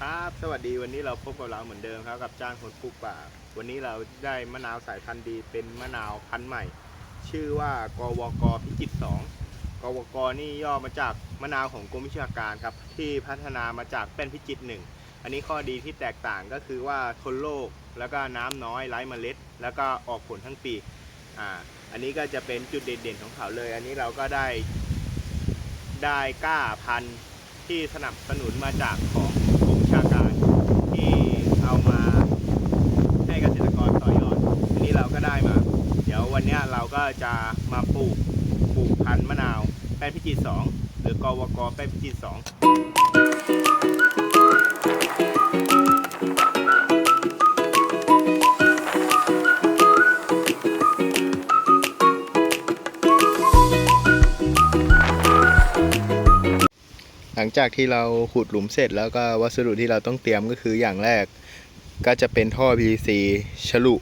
ครับสวัสดีวันนี้เราพบกับเราเหมือนเดิมครับกับจ้างคนปลูกป่า วันนี้เราได้มะนาวสายพันธุ์ดีเป็นมะนาวพันธุ์ใหม่ ชื่อว่ากวกพิจิตร2กวกนี่ย่อมาจากมะนาวของกรมวิชาการครับที่พัฒนามาจากเป็นพิจิตรหนึ่งอันนี้ข้อดีที่แตกต่างก็คือว่าทนโรคแล้วก็น้ำน้อยไร้เมล็ด แล้วก็ออกผลทั้งปีอ่าอันนี้ก็จะเป็นจุดเด่นๆของเขาเลย อันนี้เราก็ได้ได้กล้าพันธุ์ ที่สนับสนุนมาจากของกรมชาการ ที่เอามาให้เกษตรกรต่อยอดอันนี้เราก็ได้มา เดี๋ยววันนี้เราก็จะมาปลูกปลูกพันธุ์มะนาวแป้นพิจิตรสองหรือกวกแป้นพิจิตรสอง หลังจากที่เราขุดหลุมเสร็จแล้วก็วัสดุที่เราต้องเตรียมก็คืออย่างแรก ก็จะเป็นท่อ PVC ฉลุ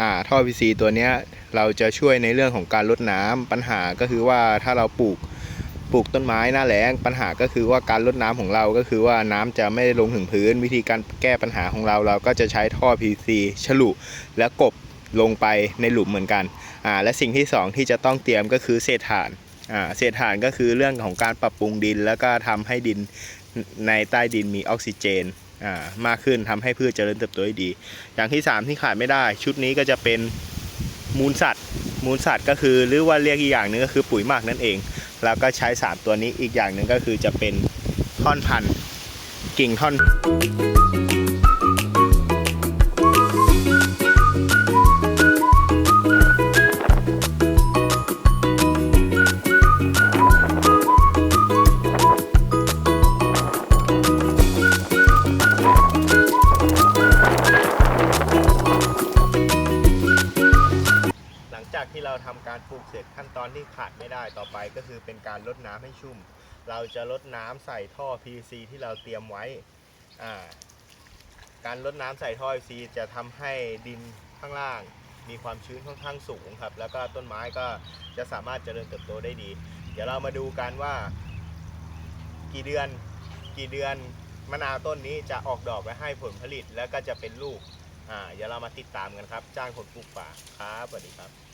อ่าท่อ PVC ตัวเนี้ยเราจะช่วยในเรื่องของการลดน้ำปัญหาก็คือว่าถ้าเราปลูกปลูกต้นไม้หน้าแล้งปัญหาก็คือว่าการลดน้ำของเราก็คือว่าน้ำจะไม่ได้ลงถึงพื้น วิธีการแก้ปัญหาของเราเราก็จะใช้ท่อ PVC ฉลุและกบลงไปในหลุมเหมือนกันอ่าและสิ่งที่สองที่จะต้องเตรียมก็คือเศษถ่าน เศษถ่านก็คือเรื่องของการปรับปรุงดิน แล้วก็ทำให้ดินในใต้ดินมีออกซิเจนอ่ามากขึ้นทำให้พืชเจริญเติบโตได้ดี อย่างที่ 3 ที่ขาดไม่ได้ ชุดนี้ก็จะเป็นมูลสัตว์ มูลสัตว์ก็คือหรือว่าเรียกอีกอย่างหนึงก็คือปุ๋ยหมักนั่นเอง แล้วก็ใช้ 3 ตัวนี้อีกอย่างหนึ่งก็คือจะเป็นท่อนพันธุ์กิ่งท่อน ที่เราทำการปลูกเสร็จขั้นตอนที่ขาดไม่ได้ต่อไปก็คือเป็นการลดน้ำให้ชุ่ม เราจะลดน้ำใส่ท่อ PVC ที่เราเตรียมไว้าการลดน้ำใส่ท่อ PVC จะทำให้ดินข้างล่าง มีความชื้นค่อนข้างสูงครับ แล้วก็ต้นไม้ก็จะสามารถเจริญเติบโตได้ดี เดี๋ยวเรามาดูกันว่า กี่เดือนกี่เดือนมะนาวต้นนี้จะออกดอกและให้ผลผลิตแล้วก็จะเป็นลูกอ่าเดี๋ยวเรามาติดตามกันครับ จ้างคนปลูกป่าครับสวัสดีครับ